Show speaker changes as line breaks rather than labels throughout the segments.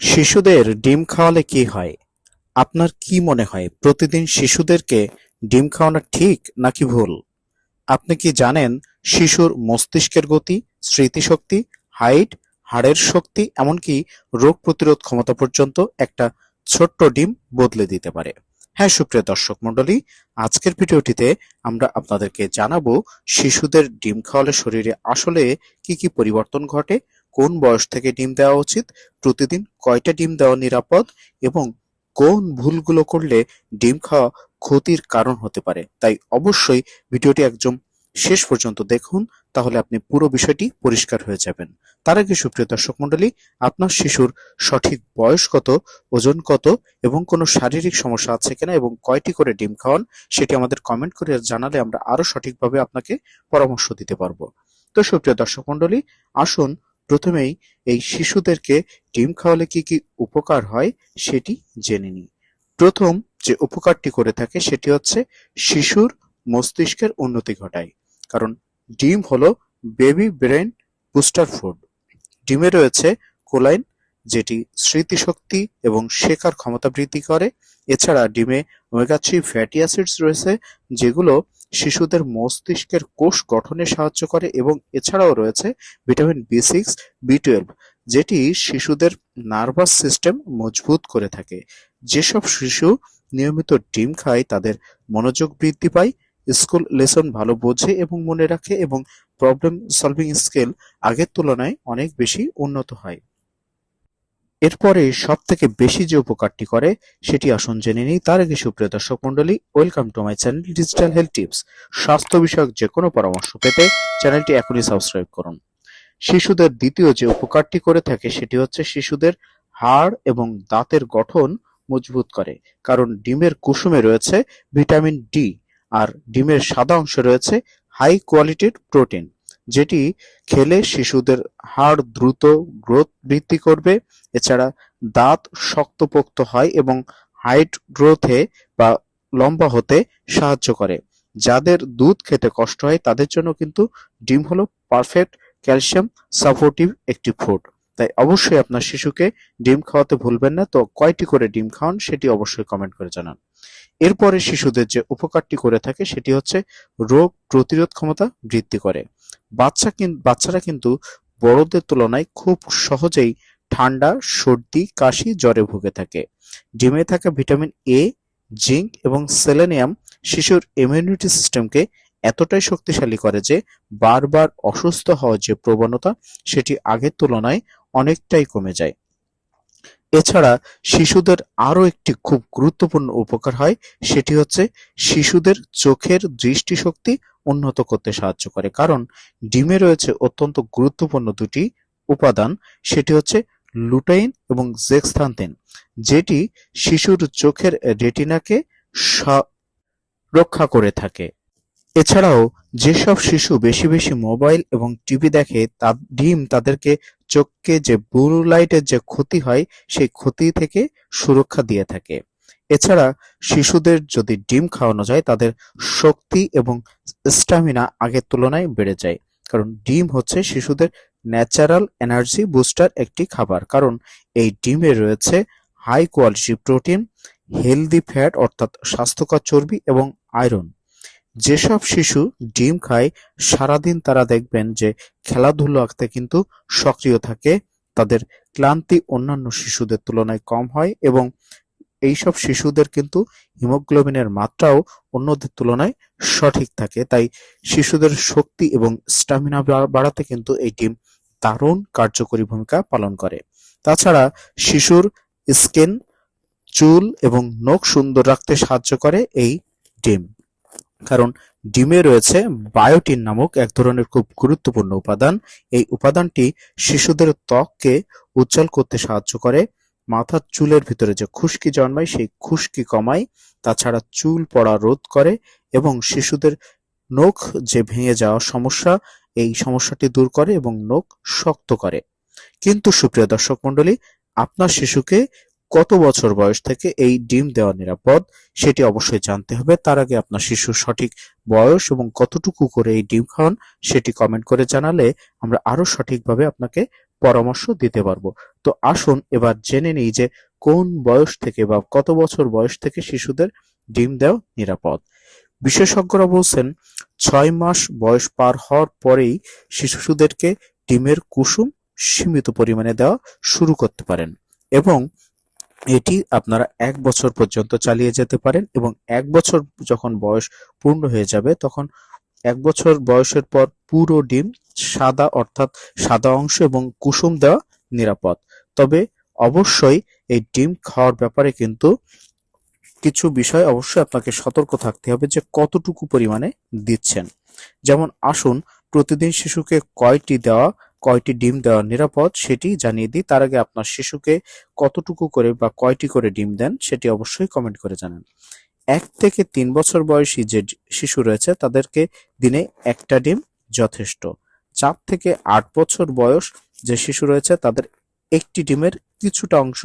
শিশুদের ডিম খাওয়ালে কি হয়? আপনার কি মনে হয়, প্রতিদিন শিশুদেরকে ডিম খাওয়ানো ঠিক নাকি ভুল? আপনি কি জানেন শিশুর মস্তিষ্কের গতি, স্মৃতিশক্তি, হাইট, হাড়ের শক্তি, এমনকি রোগ প্রতিরোধ ক্ষমতা পর্যন্ত একটা ছোট্ট ডিম বদলে দিতে পারে? হ্যাঁ সুপ্রিয় দর্শক মণ্ডলী, আজকের ভিডিওটিতে আমরা আপনাদেরকে জানাব, শিশুদের ডিম খাওয়ালে শরীরে আসলে কি কি পরিবর্তন ঘটে কোন বয়স থেকে ডিম দেওয়া উচিত, প্রতিদিন কয়টা ডিম দেওয়া নিরাপদ এবং কোন ভুলগুলো করলে ডিম খাওয়া ক্ষতির কারণ হতে পারে। তাই অবশ্যই ভিডিওটি একদম শেষ পর্যন্ত দেখুন, তাহলে আপনি পুরো বিষয়টি পরিষ্কার হয়ে যাবেন। তার আগে সুপ্রিয় দর্শক মণ্ডলী, আপনার শিশুর সঠিক বয়স কত, ওজন কত এবং কোনো শারীরিক সমস্যা আছে কিনা এবং কয়টি করে ডিম খাওয়ান, সেটি আমাদের কমেন্ট করে জানালে আমরা আরও সঠিকভাবে আপনাকে পরামর্শ দিতে পারব। তো সুপ্রিয় দর্শক মণ্ডলী, আসুন প্রথমেই এই শিশুদেরকে ডিম খাওয়ালে কি কি উপকার হয় সেটি জেনে নিই। প্রথম যে উপকারটি করে থাকে সেটি হচ্ছে শিশুর মস্তিষ্কের উন্নতি ঘটায়। কারণ ডিম হলো বেবি ব্রেন বুস্টার ফুড ডিমে রয়েছে কোলাইন, যেটি স্মৃতিশক্তি এবং শেখার ক্ষমতা বৃদ্ধি করে। এছাড়া ডিমে ওমেগা থ্রি ফ্যাটি অ্যাসিডস রয়েছে, যেগুলো শিশুদের মস্তিষ্কের কোষ গঠনে সাহায্য করে এবং এছাড়াও রয়েছে vitamin B six B twelve যেটি শিশুদের নার্ভাস সিস্টেম মজবুত করে থাকে। যেসব শিশু নিয়মিত ডিম খায়, তাদের মনোযোগ বৃদ্ধি পায়, স্কুল লেসন ভালো বোঝে এবং মনে রাখে এবং প্রবলেম সলভিং স্কিল আগের তুলনায় অনেক বেশি উন্নত হয়। এরপরে সব থেকে বেশি যে উপকারটি করে, সেটি আসুন জেনে নিই। তার আগে সুপ্রিয় দর্শক মন্ডলী welcome to my channel digital health tips স্বাস্থ্য বিষয়ক যে কোনো পরামর্শ পেতে চ্যানেলটি এখনই সাবস্ক্রাইব করুন। শিশুদের দ্বিতীয় যে উপকারটি করে থাকে, সেটি হচ্ছে শিশুদের হাড় এবং দাঁতের গঠন মজবুত করে। কারণ ডিমের কুসুমে রয়েছে ভিটামিন ডি, আর ডিমের সাদা অংশে রয়েছে হাই কোয়ালিটির প্রোটিন যেটি খেলে শিশুদের হাড় দ্রুত গ্রোথ বৃদ্ধি করবে। এছাড়া দাঁত শক্তপোক্ত হয় এবং হাইট গ্রোথে বা লম্বা হতে সাহায্য করে। যাদের দুধ খেতে কষ্ট হয়, তাদের জন্য কিন্তু ডিম হলো পারফেক্ট ক্যালসিয়াম সাপোর্টিভ একটি ফুড তাই অবশ্যই আপনার শিশুকে ডিম খাওয়াতে ভুলবেন না। তো কয়টি করে ডিম খাওয়ান, সেটি অবশ্যই কমেন্ট করে জানান। এরপরে শিশুদের যে উপকারটি করে থাকে সেটি হচ্ছে রোগ প্রতিরোধ ক্ষমতা বৃদ্ধি করে। বাচ্চা বাচ্চারা কিন্তু বড়দের তুলনায় খুব সহজেই ঠান্ডা, সর্দি, কাশি, জ্বরে ভুগে থাকে। ডিমে থাকা ভিটামিন এ জিঙ্ক এবং সেলেনিয়াম শিশুর ইমিউনিটি সিস্টেমকে এতটাই শক্তিশালী করে যে বারবার অসুস্থ হওয়ার যে প্রবণতা সেটি আগের তুলনায় অনেকটাই কমে যায়। এছাড়া শিশুদের আরও একটি খুব গুরুত্বপূর্ণ উপকার হয়, সেটি হচ্ছে শিশুদের চোখের দৃষ্টিশক্তি উন্নত করতে সাহায্য করে। কারণ ডিমে রয়েছে অত্যন্ত গুরুত্বপূর্ণ দুটি উপাদান, সেটি হচ্ছে লুটাইন এবং জেক্সান্থিন যেটি শিশুর চোখের রেটিনাকে রক্ষা করে থাকে। এছাড়াও, যেসব শিশু বেশি বেশি মোবাইল এবং টিভি দেখে ডিম তাদেরকে চোখকে যে ব্লু লাইটের যে ক্ষতি হয়, সেই ক্ষতি থেকে সুরক্ষা দিয়ে থাকে। এছাড়া, শিশুদের যদি ডিম খাওয়ানো যায়, তাদের শক্তি এবং স্ট্যামিনা আগের তুলনায় বেড়ে যায়। কারণ ডিম হচ্ছে শিশুদের ন্যাচারাল এনার্জি বুস্টার একটি খাবার। কারণ এই ডিমে রয়েছে high quality protein, healthy fat অর্থাৎ স্বাস্থ্যকর চর্বি এবং আয়রন। যেসব শিশু ডিম খায়, সারাদিন তারা দেখবেন যে খেলাধুলাতে কিন্তু সক্রিয় থাকে। তাদের ক্লান্তি অন্যান্য শিশুদের তুলনায় কম হয় এবং এইসব শিশুদের কিন্তু হিমোগ্লোবিনের মাত্রাও অন্যদের তুলনায় সঠিক থাকে। তাই শিশুদের শক্তি এবং স্ট্যামিনা বাড়াতে কিন্তু এই ডিম দারুণ কার্যকরী ভূমিকা পালন করে। তাছাড়া শিশুর স্কিন, চুল এবং নখ সুন্দর রাখতে সাহায্য করে এই ডিম। কারণ ডিমে রয়েছে বায়োটিন নামক এক ধরনের খুব গুরুত্বপূর্ণ উপাদান। এই উপাদানটি শিশুদের ত্বককে উজ্জ্বল করতে সাহায্য করে। মাথার চুলের ভিতরে যে খুশকি জন্মায়, সেই খুশকি কমায়। তাছাড়া চুল পড়া রোধ করে এবং শিশুদের নখ যে ভেঙে যাওয়ার সমস্যা, এই সমস্যাটি দূর করে এবং নখ শক্ত করে। কিন্তু সুপ্রিয় দর্শক মণ্ডলী, আপনার শিশুকে কত বছর বয়স থেকে এই ডিম দেওয়া নিরাপদ সেটি অবশ্যই জানতে হবে। তার আগে আপনার শিশুর সঠিক বয়স এবং কতটুকু করে এই ডিম খাওয়ান সেটি কমেন্ট করে জানালে আমরা আরও সঠিকভাবে আপনাকে পরামর্শ দিতে পারব। তো আসুন এবার জেনে নিই যে কোন বয়স থেকে বা কত বছর বয়স থেকে শিশুদের ডিম দেওয়া নিরাপদ। বিশেষজ্ঞরা বলছেন, ছয় মাস বয়স পার হওয়ার পরেই শিশুদেরকে ডিমের কুসুম সীমিত পরিমাণে দেওয়া শুরু করতে পারেন এবং এটি আপনারা এক বছর পর্যন্ত চালিয়ে যেতে পারেন এবং এক বছর যখন বয়স পূর্ণ হয়ে যাবে, তখন এক বছর বয়সের পর পুরো ডিম সাদা অর্থাৎ সাদা অংশ এবং কুসুম দেওয়া নিরাপদ। তবে অবশ্যই এই ডিম খাওয়ার ব্যাপারে কিন্তু কিছু বিষয় অবশ্যই আপনাকে সতর্ক থাকতে হবে যে কতটুকু পরিমাণে দিচ্ছেন। যেমন আসুন, প্রতিদিন শিশুকে কয়টি দেওয়া কয়টি ডিম দেওয়া নিরাপদ সেটি জানিয়ে দিই। তার আগে আপনার শিশুকে কতটুকু করে বা কয়টি করে ডিম দেন সেটি অবশ্যই কমেন্ট করে জানান। এক থেকে তিন বছর বয়সী যে শিশু রয়েছে, তাদেরকে দিনে একটা ডিম যথেষ্ট। চার থেকে আট বছর বয়স যে শিশু রয়েছে, তাদের একটি ডিমের কিছুটা অংশ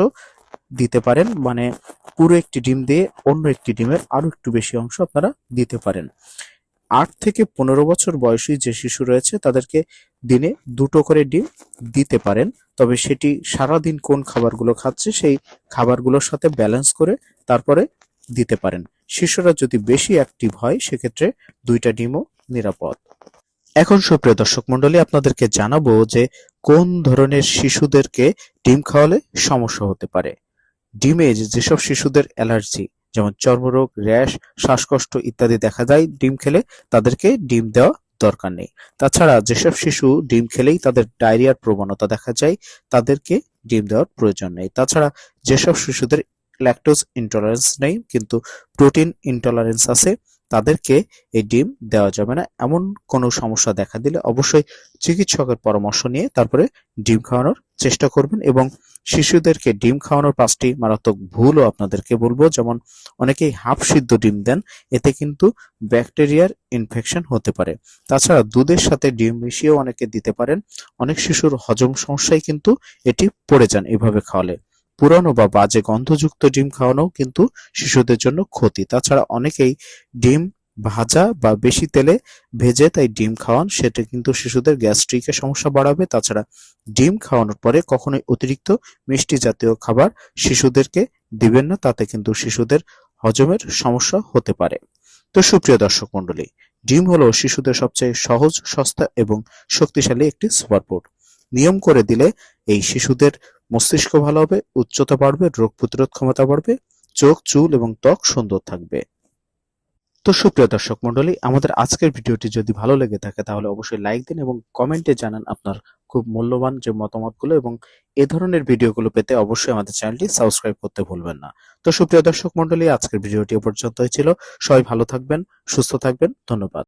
দিতে পারেন। মানে পুরো একটি ডিম দিয়ে অন্য একটি ডিমের আরও একটু বেশি অংশ আপনারা দিতে পারেন। আট থেকে পনেরো বছর বয়সী যে শিশু রয়েছে, তাদেরকে দিনে দুটো করে ডিম দিতে পারেন। তবে সেটি সারাদিন কোন খাবারগুলো খাচ্ছে, সেই খাবারগুলোর সাথে ব্যালেন্স করে তারপরে দিতে পারেন। শিশুরা যদি বেশি অ্যাক্টিভ হয়, সেক্ষেত্রে দুইটা ডিমও নিরাপদ। এখন সুপ্রিয় দর্শক মন্ডলী আপনাদেরকে জানাব যে কোন ধরনের শিশুদেরকে ডিম খাওয়ালে সমস্যা হতে পারে। ডিমে যেসব শিশুদের অ্যালার্জি যেমন চর্মরোগ, র্যাশ, শ্বাসকষ্ট ইত্যাদি দেখা যায়, ডিম খেলে তাদেরকে ডিম দেওয়া দরকার নেই। তাছাড়া যেসব শিশু ডিম খেলেই তাদের ডায়রিয়ার প্রবণতা দেখা যায়, তাদেরকে ডিম দেওয়ার প্রয়োজন নেই। তাছাড়া যেসব শিশুদের ল্যাকটোজ ইনটলারেন্স নেই, কিন্তু প্রোটিন ইনটলারেন্স আছে, তাদেরকে এই ডিম দেওয়া যাবে না। এমন কোনো সমস্যা দেখা দিলে অবশ্যই চিকিৎসকের পরামর্শ নিয়ে তারপরে ডিম খাওয়ানোর চেষ্টা করবেন এবং শিশুদেরকে ডিম খাওয়ানোর পাঁচটি মারাত্মক ভুলও আপনাদেরকে বলব। যেমন অনেকেই হাফ সিদ্ধ ডিম দেন, এতে কিন্তু ব্যাকটেরিয়ার ইনফেকশন হতে পারে। তাছাড়া দুধের সাথে ডিম মিশিয়েও অনেকে দিতে পারেন। অনেক শিশুর হজম সমস্যায় কিন্তু এটি পড়ে যান এভাবে খাওয়ালে। পুরানো বা বাজে গন্ধযুক্ত ডিম খাওয়ানো কিন্তু শিশুদের জন্য ক্ষতি। তাছাড়া অনেকেই ডিম ভাজা বা বেশি তেলে ভেজে তাই ডিম খাওয়ান। সেটা কিন্তু শিশুদের গ্যাস্ট্রিকের সমস্যা বাড়াবে। তাছাড়া ডিম খাওয়ানোর পরে কখনোই অতিরিক্ত মিষ্টি জাতীয় খাবার শিশুদেরকে দিবেন না। তাতে কিন্তু শিশুদের হজমের সমস্যা হতে পারে। তো সুপ্রিয় দর্শক মণ্ডলী, ডিম হলো শিশুদের সবচেয়ে সহজ, সস্তা এবং শক্তিশালী একটি সুপারফুড নিয়ম করে দিলে এই শিশুদের মস্তিষ্ক ভালো হবে, উচ্চতা বাড়বে, রোগ প্রতিরোধ ক্ষমতা বাড়বে, চোখ, চুল এবং ত্বক সুন্দর থাকবে। তো সুপ্রিয় দর্শক মন্ডলী আমাদের আজকের ভিডিওটি যদি ভালো লেগে থাকে, তাহলে অবশ্যই লাইক দিন এবং কমেন্টে জানান আপনার খুব মূল্যবান যে মতামতগুলো এবং এ ধরনের ভিডিওগুলো পেতে অবশ্যই আমাদের চ্যানেলটি সাবস্ক্রাইব করতে ভুলবেন না। তো সুপ্রিয় দর্শক মন্ডলী আজকের ভিডিওটি এ পর্যন্তই ছিল। সবাই ভালো থাকবেন, সুস্থ থাকবেন। ধন্যবাদ।